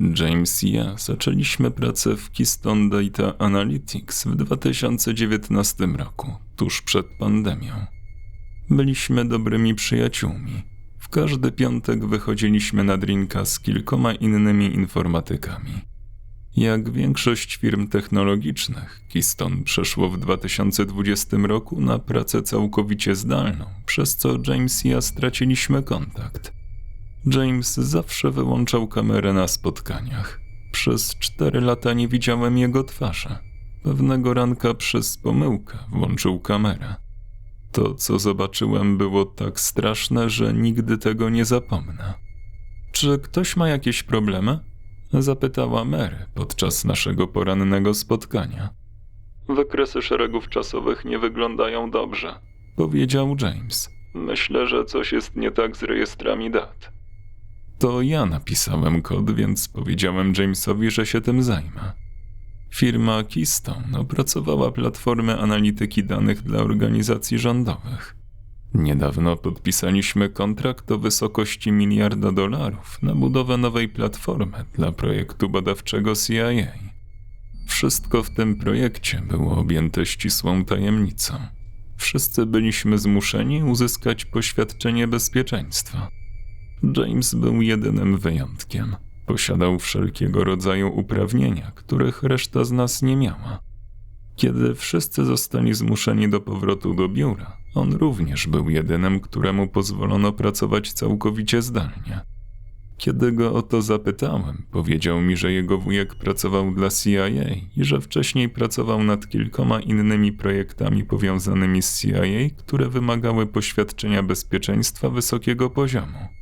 James i ja zaczęliśmy pracę w Keystone Data Analytics w 2019 roku, tuż przed pandemią. Byliśmy dobrymi przyjaciółmi. W każdy piątek wychodziliśmy na drinka z kilkoma innymi informatykami. Jak większość firm technologicznych, Keystone przeszło w 2020 roku na pracę całkowicie zdalną, przez co James i ja straciliśmy kontakt. James zawsze wyłączał kamerę na spotkaniach. Przez cztery lata nie widziałem jego twarzy. Pewnego ranka przez pomyłkę włączył kamerę. To, co zobaczyłem, było tak straszne, że nigdy tego nie zapomnę. Czy ktoś ma jakieś problemy? Zapytała Mary podczas naszego porannego spotkania. Wykresy szeregów czasowych nie wyglądają dobrze, powiedział James. Myślę, że coś jest nie tak z rejestrami dat. To ja napisałem kod, więc powiedziałem Jamesowi, że się tym zajmę. Firma Keystone opracowała platformę analityki danych dla organizacji rządowych. Niedawno podpisaliśmy kontrakt o wysokości miliarda dolarów na budowę nowej platformy dla projektu badawczego CIA. Wszystko w tym projekcie było objęte ścisłą tajemnicą. Wszyscy byliśmy zmuszeni uzyskać poświadczenie bezpieczeństwa. James był jedynym wyjątkiem. Posiadał wszelkiego rodzaju uprawnienia, których reszta z nas nie miała. Kiedy wszyscy zostali zmuszeni do powrotu do biura, on również był jedynym, któremu pozwolono pracować całkowicie zdalnie. Kiedy go o to zapytałem, powiedział mi, że jego wujek pracował dla CIA i że wcześniej pracował nad kilkoma innymi projektami powiązanymi z CIA, które wymagały poświadczenia bezpieczeństwa wysokiego poziomu.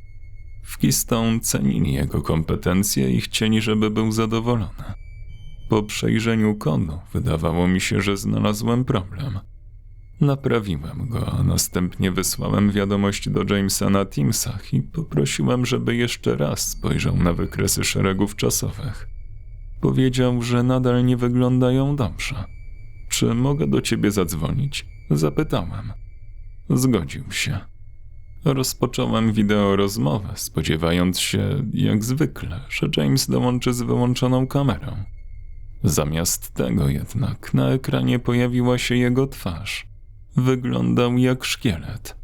W Keystone cenili jego kompetencje i chcieli, żeby był zadowolony. Po przejrzeniu kodu wydawało mi się, że znalazłem problem. Naprawiłem go, a następnie wysłałem wiadomość do Jamesa na Teamsach i poprosiłem, żeby jeszcze raz spojrzał na wykresy szeregów czasowych. Powiedział, że nadal nie wyglądają dobrze. Czy mogę do ciebie zadzwonić? Zapytałem. Zgodził się. Rozpocząłem wideo rozmowę, spodziewając się, jak zwykle, że James dołączy z wyłączoną kamerą. Zamiast tego jednak na ekranie pojawiła się jego twarz. Wyglądał jak szkielet.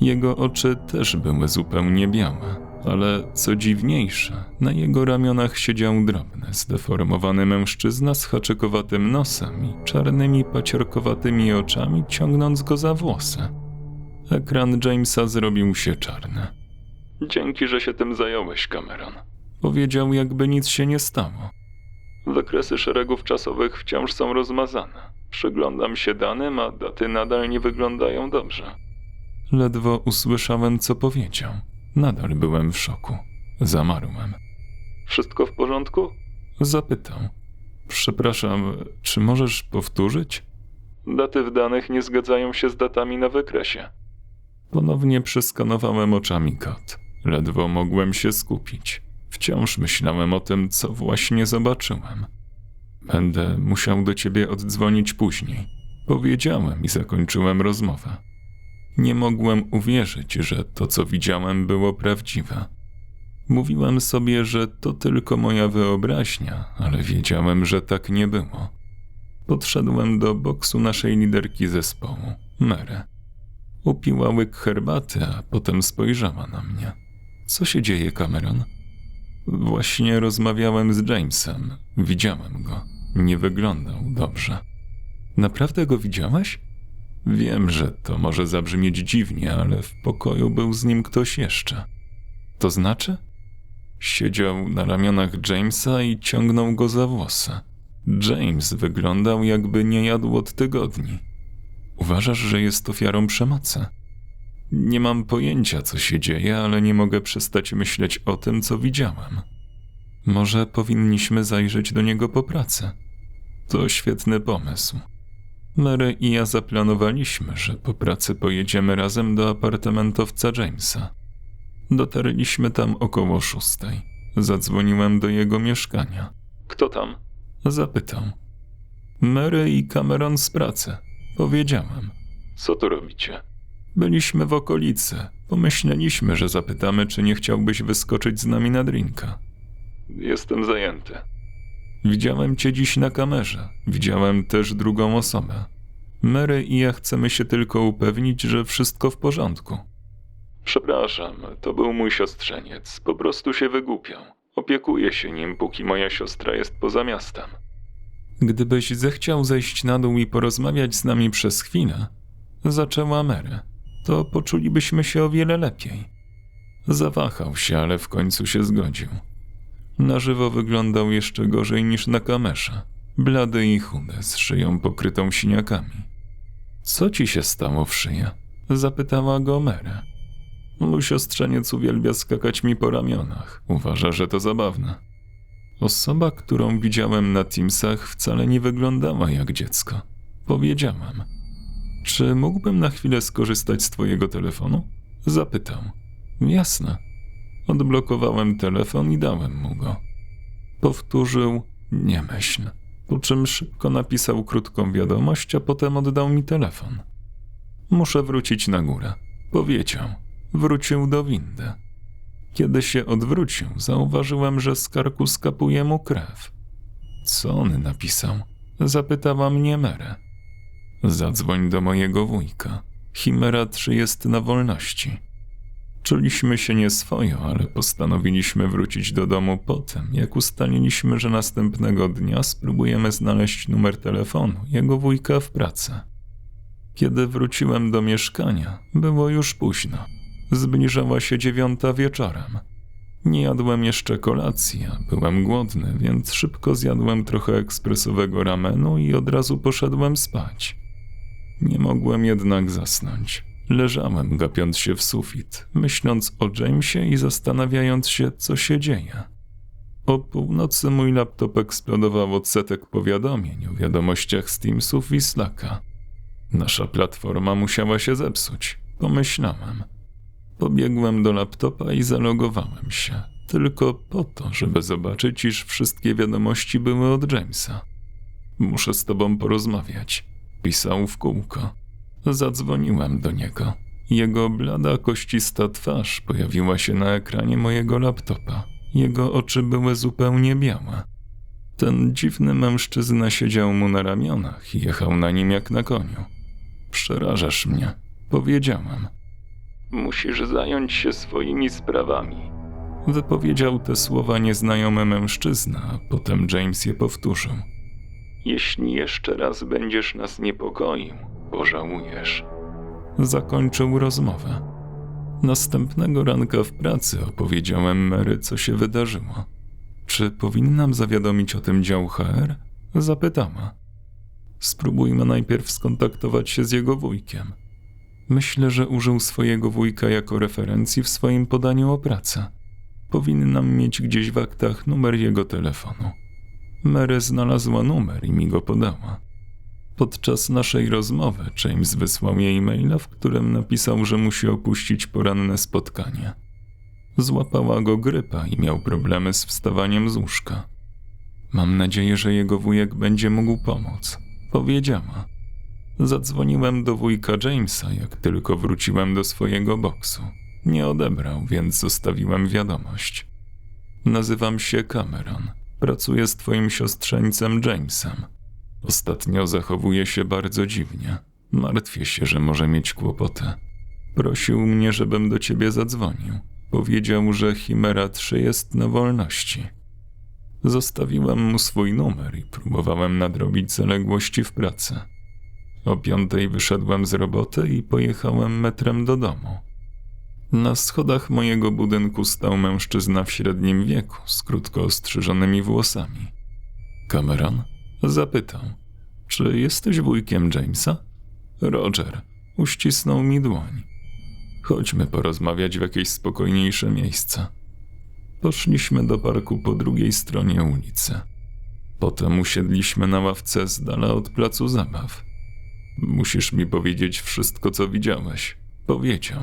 Jego oczy też były zupełnie białe, ale co dziwniejsze, na jego ramionach siedział drobny, zdeformowany mężczyzna z haczykowatym nosem i czarnymi paciorkowatymi oczami, ciągnąc go za włosy. Ekran Jamesa zrobił się czarny. Dzięki, że się tym zająłeś, Cameron. Powiedział, jakby nic się nie stało. Wykresy szeregów czasowych wciąż są rozmazane. Przyglądam się danym, a daty nadal nie wyglądają dobrze. Ledwo usłyszałem, co powiedział. Nadal byłem w szoku. Zamarłem. Wszystko w porządku? Zapytał. Przepraszam, czy możesz powtórzyć? Daty w danych nie zgadzają się z datami na wykresie. Ponownie przeskanowałem oczami kod. Ledwo mogłem się skupić. Wciąż myślałem o tym, co właśnie zobaczyłem. Będę musiał do ciebie oddzwonić później. Powiedziałem i zakończyłem rozmowę. Nie mogłem uwierzyć, że to, co widziałem, było prawdziwe. Mówiłem sobie, że to tylko moja wyobraźnia, ale wiedziałem, że tak nie było. Podszedłem do boksu naszej liderki zespołu, Mary. Upiła łyk herbaty, a potem spojrzała na mnie. Co się dzieje, Cameron? Właśnie rozmawiałem z Jamesem. Widziałem go. Nie wyglądał dobrze. Naprawdę go widziałeś? Wiem, że to może zabrzmieć dziwnie, ale w pokoju był z nim ktoś jeszcze. To znaczy? Siedział na ramionach Jamesa i ciągnął go za włosy. James wyglądał, jakby nie jadł od tygodni. Uważasz, że jest ofiarą przemocy? Nie mam pojęcia, co się dzieje, ale nie mogę przestać myśleć o tym, co widziałem. Może powinniśmy zajrzeć do niego po pracy. To świetny pomysł. Mary i ja zaplanowaliśmy, że po pracy pojedziemy razem do apartamentowca Jamesa. Dotarliśmy tam około szóstej. Zadzwoniłem do jego mieszkania. Kto tam? Zapytał. Mary i Cameron z pracy. Powiedziałem. Co tu robicie? Byliśmy w okolicy. Pomyśleliśmy, że zapytamy, czy nie chciałbyś wyskoczyć z nami na drinka. Jestem zajęty. Widziałem cię dziś na kamerze. Widziałem też drugą osobę. Mary i ja chcemy się tylko upewnić, że wszystko w porządku. Przepraszam, to był mój siostrzeniec. Po prostu się wygłupiał. Opiekuję się nim, póki moja siostra jest poza miastem. Gdybyś zechciał zejść na dół i porozmawiać z nami przez chwilę, zaczęła Mary, to poczulibyśmy się o wiele lepiej. Zawahał się, ale w końcu się zgodził. Na żywo wyglądał jeszcze gorzej niż na kamerze. Blady i chudy, z szyją pokrytą siniakami. Co ci się stało w szyję? Zapytała go Mary. Mój siostrzeniec uwielbia skakać mi po ramionach. Uważa, że to zabawne. Osoba, którą widziałem na Teamsach, wcale nie wyglądała jak dziecko. Powiedziałem. Czy mógłbym na chwilę skorzystać z twojego telefonu? Zapytał. Jasne. Odblokowałem telefon i dałem mu go. Powtórzył nie myśl, po czym szybko napisał krótką wiadomość, a potem oddał mi telefon. Muszę wrócić na górę. Powiedział. Wrócił do windy. Kiedy się odwrócił, zauważyłem, że z karku skapuje mu krew. Co on napisał? Zapytała mnie Mary. Zadzwoń do mojego wujka. Chimera 3 jest na wolności. Czuliśmy się nieswojo, ale postanowiliśmy wrócić do domu potem, jak ustaliliśmy, że następnego dnia spróbujemy znaleźć numer telefonu jego wujka w pracy. Kiedy wróciłem do mieszkania, było już późno. Zbliżała się dziewiąta wieczorem. Nie jadłem jeszcze kolacji, a byłem głodny, więc szybko zjadłem trochę ekspresowego ramenu i od razu poszedłem spać. Nie mogłem jednak zasnąć. Leżałem, gapiąc się w sufit, myśląc o Jamesie i zastanawiając się, co się dzieje. O północy mój laptop eksplodował od setek powiadomień o wiadomościach z Teamsów i Slacka. Nasza platforma musiała się zepsuć, pomyślałem. Pobiegłem do laptopa i zalogowałem się, tylko po to, żeby zobaczyć, iż wszystkie wiadomości były od Jamesa. Muszę z tobą porozmawiać. Pisał w kółko. Zadzwoniłem do niego. Jego blada, koścista twarz pojawiła się na ekranie mojego laptopa. Jego oczy były zupełnie białe. Ten dziwny mężczyzna siedział mu na ramionach i jechał na nim jak na koniu. Przerażasz mnie, powiedziałem. Musisz zająć się swoimi sprawami. Wypowiedział te słowa nieznajomy mężczyzna, a potem James je powtórzył. Jeśli jeszcze raz będziesz nas niepokoił, pożałujesz. Zakończył rozmowę. Następnego ranka w pracy opowiedziałem Mary, co się wydarzyło. Czy powinnam zawiadomić o tym dział HR? Zapytała. Spróbujmy najpierw skontaktować się z jego wujkiem. Myślę, że użył swojego wujka jako referencji w swoim podaniu o pracę. Powinnam mieć gdzieś w aktach numer jego telefonu. Mary znalazła numer i mi go podała. Podczas naszej rozmowy James wysłał jej maila, w którym napisał, że musi opuścić poranne spotkanie. Złapała go grypa i miał problemy z wstawaniem z łóżka. Mam nadzieję, że jego wujek będzie mógł pomóc, powiedziała. Zadzwoniłem do wujka Jamesa, jak tylko wróciłem do swojego boksu. Nie odebrał, więc zostawiłem wiadomość. Nazywam się Cameron. Pracuję z twoim siostrzeńcem Jamesem. Ostatnio zachowuje się bardzo dziwnie. Martwię się, że może mieć kłopoty. Prosił mnie, żebym do ciebie zadzwonił. Powiedział, że Chimera 3 jest na wolności. Zostawiłem mu swój numer i próbowałem nadrobić zaległości w pracy. O piątej wyszedłem z roboty i pojechałem metrem do domu. Na schodach mojego budynku stał mężczyzna w średnim wieku z krótko ostrzyżonymi włosami. Cameron? Zapytał. Czy jesteś wujkiem Jamesa? Roger uścisnął mi dłoń. Chodźmy porozmawiać w jakieś spokojniejsze miejsce. Poszliśmy do parku po drugiej stronie ulicy. Potem usiedliśmy na ławce z dala od placu zabaw. Musisz mi powiedzieć wszystko, co widziałeś. Powiedział.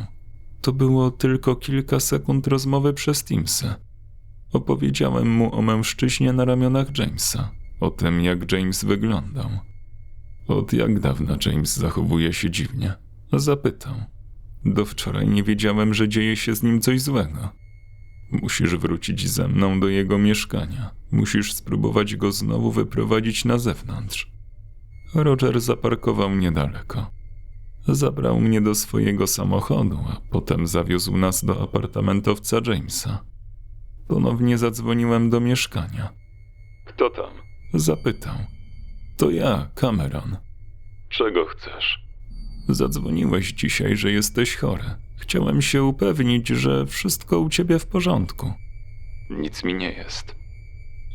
To było tylko kilka sekund rozmowy przez Teamsy. Opowiedziałem mu o mężczyźnie na ramionach Jamesa, o tym, jak James wyglądał. Od jak dawna James zachowuje się dziwnie? Zapytał. Do wczoraj nie wiedziałem, że dzieje się z nim coś złego. Musisz wrócić ze mną do jego mieszkania. Musisz spróbować go znowu wyprowadzić na zewnątrz. Roger zaparkował niedaleko. Zabrał mnie do swojego samochodu, a potem zawiózł nas do apartamentowca Jamesa. Ponownie zadzwoniłem do mieszkania. Kto tam? Zapytał. To ja, Cameron. Czego chcesz? Zadzwoniłeś dzisiaj, że jesteś chory. Chciałem się upewnić, że wszystko u ciebie w porządku. Nic mi nie jest.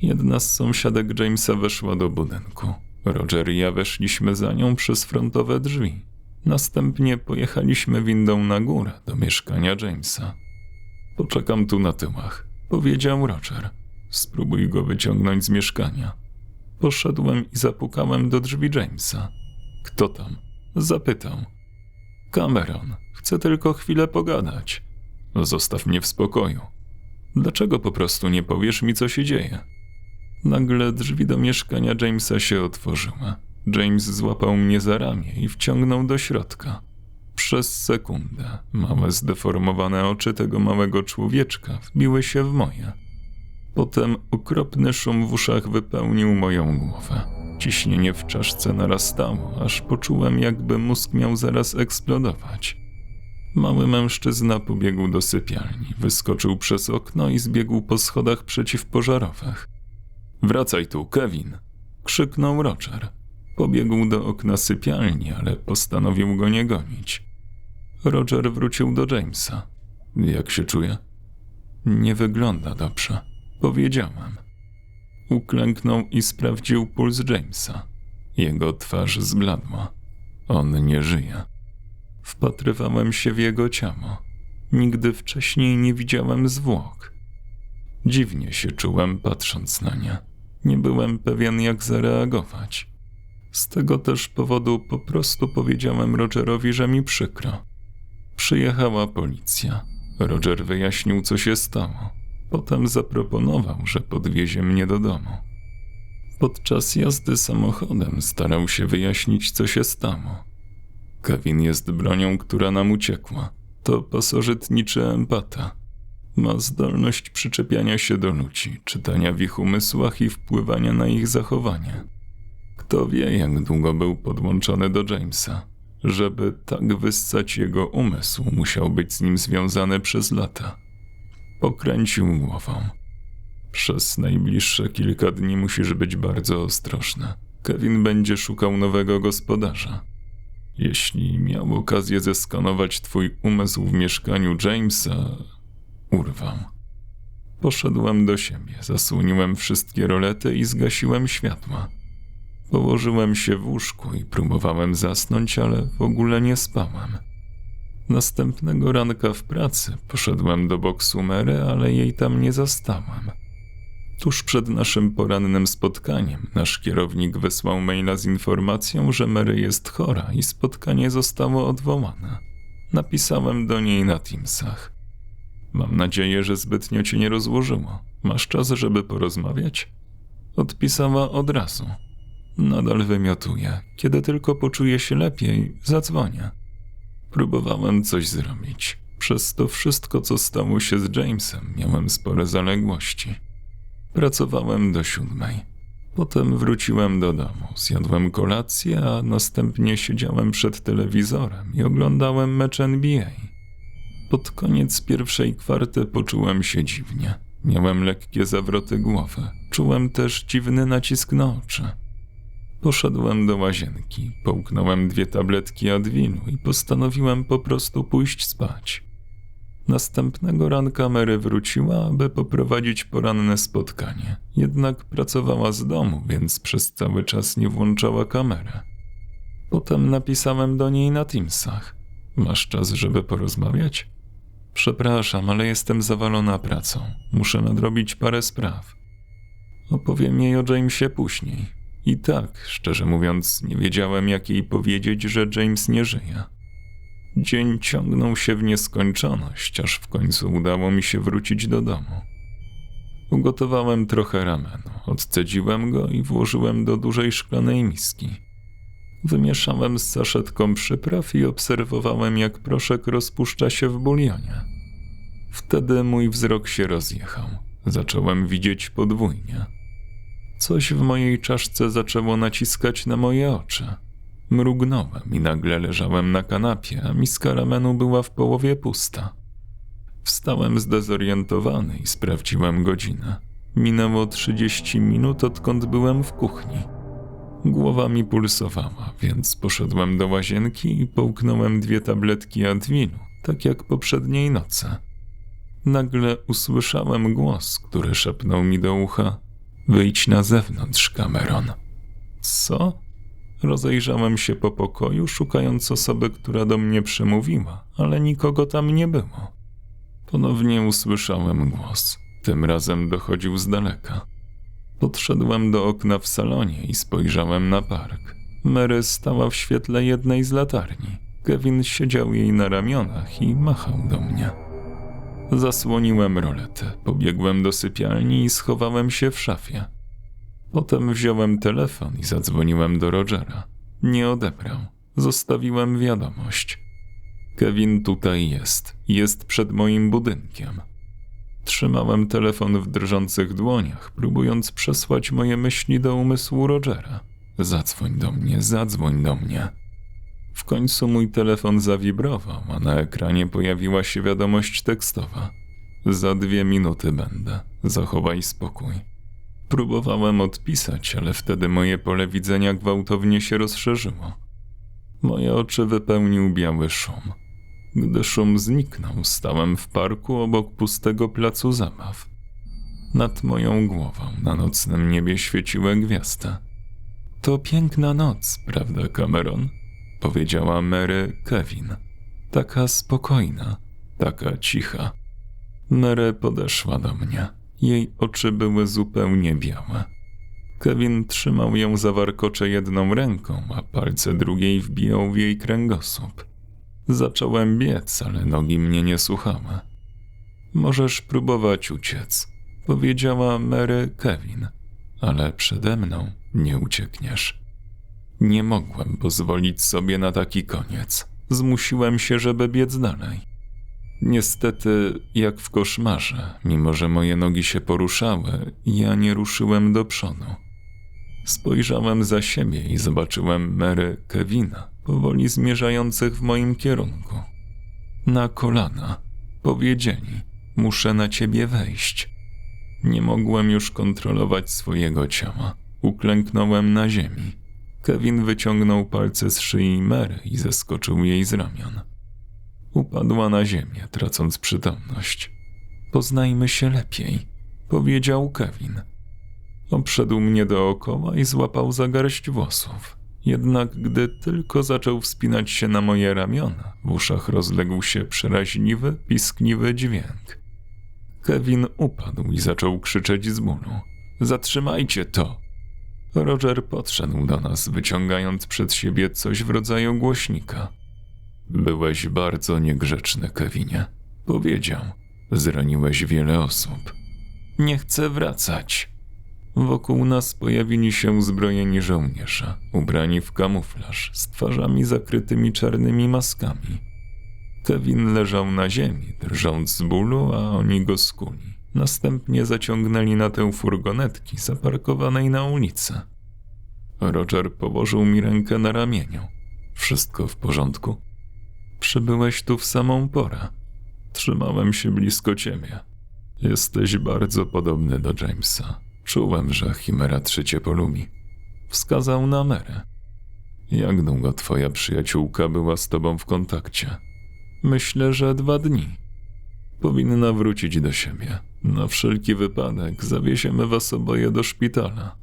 Jedna z sąsiadek Jamesa weszła do budynku. Roger i ja weszliśmy za nią przez frontowe drzwi. Następnie pojechaliśmy windą na górę do mieszkania Jamesa. Poczekam tu na tyłach, powiedział Roger. Spróbuj go wyciągnąć z mieszkania. Poszedłem i zapukałem do drzwi Jamesa. Kto tam? Zapytał. Cameron, chcę tylko chwilę pogadać. Zostaw mnie w spokoju. Dlaczego po prostu nie powiesz mi, co się dzieje? Nagle drzwi do mieszkania Jamesa się otworzyły. James złapał mnie za ramię i wciągnął do środka. Przez sekundę małe zdeformowane oczy tego małego człowieczka wbiły się w moje. Potem okropny szum w uszach wypełnił moją głowę. Ciśnienie w czaszce narastało, aż poczułem, jakby mózg miał zaraz eksplodować. Mały mężczyzna pobiegł do sypialni, wyskoczył przez okno i zbiegł po schodach przeciwpożarowych. Wracaj tu, Kevin! krzyknął Roger. Pobiegł do okna sypialni, ale postanowił go nie gonić. Roger wrócił do Jamesa. Jak się czuje? Nie wygląda dobrze, powiedziałem. Uklęknął i sprawdził puls Jamesa. Jego twarz zbladła. On nie żyje. Wpatrywałem się w jego ciało. Nigdy wcześniej nie widziałem zwłok. Dziwnie się czułem patrząc na nie. Nie byłem pewien, jak zareagować. Z tego też powodu po prostu powiedziałem Rogerowi, że mi przykro. Przyjechała policja. Roger wyjaśnił, co się stało. Potem zaproponował, że podwiezie mnie do domu. Podczas jazdy samochodem starał się wyjaśnić, co się stało. Kevin jest bronią, która nam uciekła. To pasożytniczy empata. Ma zdolność przyczepiania się do ludzi, czytania w ich umysłach i wpływania na ich zachowanie. Kto wie, jak długo był podłączony do Jamesa. Żeby tak wyssać jego umysł, musiał być z nim związany przez lata. Pokręcił głową. Przez najbliższe kilka dni musisz być bardzo ostrożny. Kevin będzie szukał nowego gospodarza. Jeśli miał okazję zeskanować twój umysł w mieszkaniu Jamesa, urwał. Poszedłem do siebie, zasłoniłem wszystkie rolety i zgasiłem światła. Położyłem się w łóżku i próbowałem zasnąć, ale w ogóle nie spałem. Następnego ranka w pracy poszedłem do boksu Mary, ale jej tam nie zastałem. Tuż przed naszym porannym spotkaniem nasz kierownik wysłał maila z informacją, że Mary jest chora i spotkanie zostało odwołane. Napisałem do niej na Teamsach. Mam nadzieję, że zbytnio cię nie rozłożyło. Masz czas, żeby porozmawiać? Odpisała od razu. Nadal wymiotuję. Kiedy tylko poczuję się lepiej, zadzwonię. Próbowałem coś zrobić. Przez to wszystko, co stało się z Jamesem, miałem spore zaległości. Pracowałem do siódmej. Potem wróciłem do domu, zjadłem kolację, a następnie siedziałem przed telewizorem i oglądałem mecz NBA. Pod koniec pierwszej kwarty poczułem się dziwnie. Miałem lekkie zawroty głowy. Czułem też dziwny nacisk na oczy. Poszedłem do łazienki, połknąłem dwie tabletki Adwilu i postanowiłem po prostu pójść spać. Następnego ranka Mary wróciła, aby poprowadzić poranne spotkanie. Jednak pracowała z domu, więc przez cały czas nie włączała kamery. Potem napisałem do niej na Teamsach. Masz czas, żeby porozmawiać? Przepraszam, ale jestem zawalona pracą. Muszę nadrobić parę spraw. Opowiem jej o Jamesie później. I tak, szczerze mówiąc, nie wiedziałem, jak jej powiedzieć, że James nie żyje. Dzień ciągnął się w nieskończoność, aż w końcu udało mi się wrócić do domu. Ugotowałem trochę ramenu, odcedziłem go i włożyłem do dużej szklanej miski. Wymieszałem z saszetką przypraw i obserwowałem, jak proszek rozpuszcza się w bulionie. Wtedy mój wzrok się rozjechał. Zacząłem widzieć podwójnie. Coś w mojej czaszce zaczęło naciskać na moje oczy. Mrugnąłem i nagle leżałem na kanapie, a miska ramenu była w połowie pusta. Wstałem zdezorientowany i sprawdziłem godzinę. Minęło 30 minut, odkąd byłem w kuchni. Głowa mi pulsowała, więc poszedłem do łazienki i połknąłem dwie tabletki Adwilu, tak jak poprzedniej nocy. Nagle usłyszałem głos, który szepnął mi do ucha: Wyjdź na zewnątrz, Cameron. Co? Rozejrzałem się po pokoju, szukając osoby, która do mnie przemówiła, ale nikogo tam nie było. Ponownie usłyszałem głos. Tym razem dochodził z daleka. Podszedłem do okna w salonie i spojrzałem na park. Mary stała w świetle jednej z latarni. Kevin siedział jej na ramionach i machał do mnie. Zasłoniłem roletę, pobiegłem do sypialni i schowałem się w szafie. Potem wziąłem telefon i zadzwoniłem do Rogera. Nie odebrał. Zostawiłem wiadomość. Kevin tutaj jest. Jest przed moim budynkiem. Trzymałem telefon w drżących dłoniach, próbując przesłać moje myśli do umysłu Rogera. Zadzwoń do mnie, zadzwoń do mnie. W końcu mój telefon zawibrował, a na ekranie pojawiła się wiadomość tekstowa. Za dwie minuty będę. Zachowaj spokój. Próbowałem odpisać, ale wtedy moje pole widzenia gwałtownie się rozszerzyło. Moje oczy wypełnił biały szum. Gdy szum zniknął, stałem w parku obok pustego placu zabaw. Nad moją głową na nocnym niebie świeciły gwiazdy. To piękna noc, prawda, Cameron? Powiedziała Mary Kevin. Taka spokojna, taka cicha. Mary podeszła do mnie. Jej oczy były zupełnie białe. Kevin trzymał ją za warkocze jedną ręką, a palce drugiej wbijał w jej kręgosłup. Zacząłem biec, ale nogi mnie nie słuchały. Możesz próbować uciec, powiedziała Mary Kevin, ale przede mną nie uciekniesz. Nie mogłem pozwolić sobie na taki koniec. Zmusiłem się, żeby biec dalej. Niestety, jak w koszmarze, mimo że moje nogi się poruszały, ja nie ruszyłem do przodu. Spojrzałem za siebie i zobaczyłem Mary Kevina, powoli zmierzających w moim kierunku. Na kolana. Powiedzieli, muszę na ciebie wejść. Nie mogłem już kontrolować swojego ciała. Uklęknąłem na ziemi. Kevin wyciągnął palce z szyi Mary i zeskoczył jej z ramion. Upadła na ziemię, tracąc przytomność. Poznajmy się lepiej, powiedział Kevin. Obszedł mnie dookoła i złapał za garść włosów. Jednak gdy tylko zaczął wspinać się na moje ramiona, w uszach rozległ się przeraźliwy, piskliwy dźwięk. Kevin upadł i zaczął krzyczeć z bólu. Zatrzymajcie to! Roger podszedł do nas, wyciągając przed siebie coś w rodzaju głośnika. Byłeś bardzo niegrzeczny, Kevinie. Powiedział. Zraniłeś wiele osób. Nie chcę wracać. Wokół nas pojawili się uzbrojeni żołnierze, ubrani w kamuflaż, z twarzami zakrytymi czarnymi maskami. Kevin leżał na ziemi, drżąc z bólu, a oni go skuli. Następnie zaciągnęli na tę furgonetki zaparkowanej na ulicy. Roger położył mi rękę na ramieniu. Wszystko w porządku? Przybyłeś tu w samą porę. Trzymałem się blisko ciebie. Jesteś bardzo podobny do Jamesa. Czułem, że Chimera trzecie polubi. Wskazał na Merę. Jak długo twoja przyjaciółka była z tobą w kontakcie? Myślę, że dwa dni. Powinna wrócić do siebie. Na wszelki wypadek zawiesiemy was oboje do szpitala.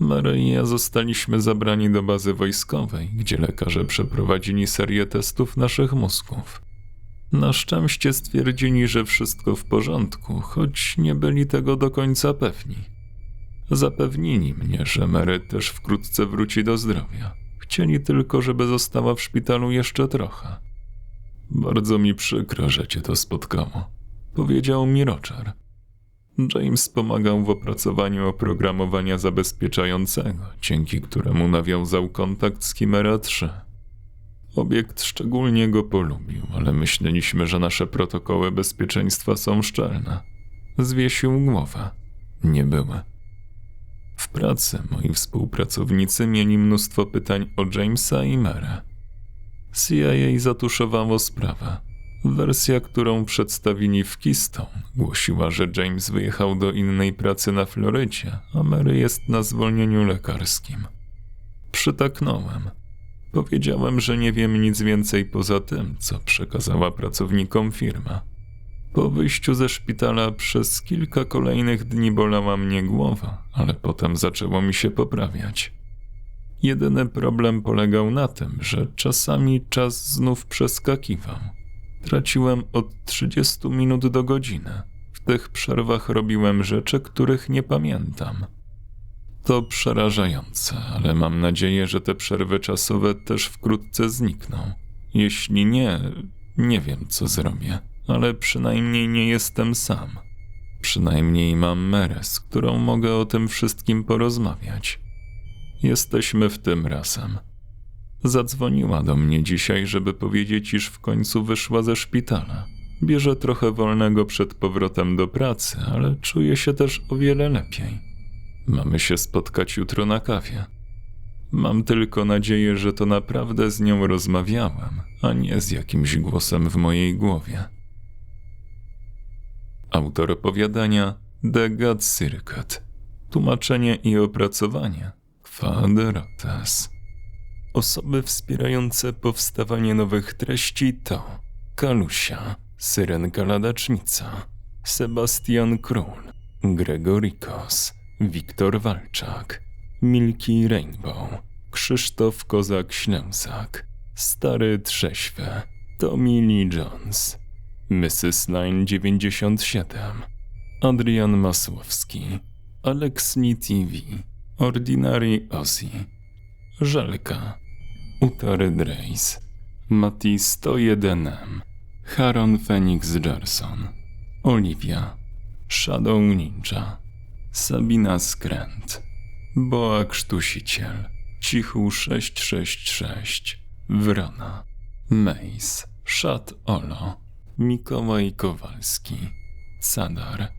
Mary i ja zostaliśmy zabrani do bazy wojskowej, gdzie lekarze przeprowadzili serię testów naszych mózgów. Na szczęście stwierdzili, że wszystko w porządku, choć nie byli tego do końca pewni. Zapewnili mnie, że Mary też wkrótce wróci do zdrowia. Chcieli tylko, żeby została w szpitalu jeszcze trochę. Bardzo mi przykro, że cię to spotkało, powiedział mi Roger. James pomagał w opracowaniu oprogramowania zabezpieczającego, dzięki któremu nawiązał kontakt z Chimera 3. Obiekt szczególnie go polubił, ale myśleliśmy, że nasze protokoły bezpieczeństwa są szczelne. Zwiesił głowę. Nie były. W pracy moi współpracownicy mieli mnóstwo pytań o Jamesa i Merę. CIA zatuszowało sprawę. Wersja, którą przedstawili w Keystone, głosiła, że James wyjechał do innej pracy na Florydzie, a Mary jest na zwolnieniu lekarskim. Przytaknąłem. Powiedziałem, że nie wiem nic więcej poza tym, co przekazała pracownikom firma. Po wyjściu ze szpitala przez kilka kolejnych dni bolała mnie głowa, ale potem zaczęło mi się poprawiać. Jedyny problem polegał na tym, że czasami czas znów przeskakiwał. Traciłem od 30 minut do godziny. W tych przerwach robiłem rzeczy, których nie pamiętam. To przerażające, ale mam nadzieję, że te przerwy czasowe też wkrótce znikną. Jeśli nie, nie wiem co zrobię, ale przynajmniej nie jestem sam. Przynajmniej mam Merę, z którą mogę o tym wszystkim porozmawiać. Jesteśmy w tym razem. Zadzwoniła do mnie dzisiaj, żeby powiedzieć, iż w końcu wyszła ze szpitala. Bierze trochę wolnego przed powrotem do pracy, ale czuje się też o wiele lepiej. Mamy się spotkać jutro na kawie. Mam tylko nadzieję, że to naprawdę z nią rozmawiałem, a nie z jakimś głosem w mojej głowie. Autor opowiadania The God Circuit. Tłumaczenie i opracowanie Kwadrates. Osoby wspierające powstawanie nowych treści to Kalusia, Syrenka Ladacznica, Sebastian Król, Gregorikos, Wiktor Walczak, Milki Rainbow, Krzysztof Kozak-Ślęsak, Stary Trześwy, Tommy Lee Jones, Mrs. Line 97, Adrian Masłowski, Alexni TV, Ordinary Ozzy, Żelka, Utary Drace, Mati 101M, Haron Phoenix Gerson, Olivia, Shadow Ninja, Sabina Skręt, Boa Krztusiciel, Cichu 666, Wrona, Mace, Szat Olo, Mikołaj Kowalski, Cadar,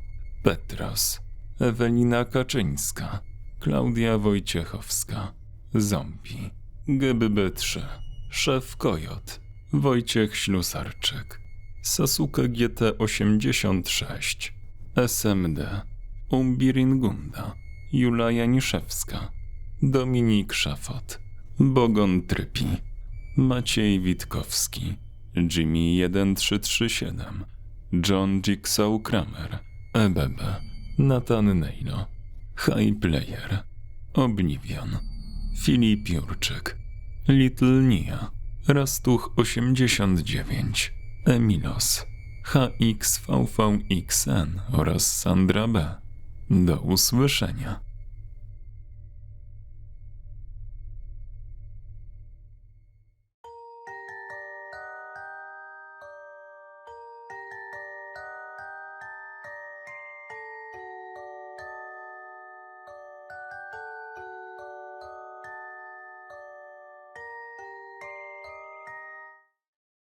Petros, Ewelina Kaczyńska, Klaudia Wojciechowska, Zombie, GBB3, Szef Kojot, Wojciech Ślusarczyk, Sasuke GT86, SMD, Umbiringunda, Jula Janiszewska, Dominik Szafot, Bogon Trypi, Maciej Witkowski, Jimmy 1337, John Jigsaw Kramer, EBB, Nathan Neilo, High Player, Oblivion, Filip Jurczyk, Little Nia, Rastuch 89, Emilos, HXVVXN oraz Sandra B. Do usłyszenia.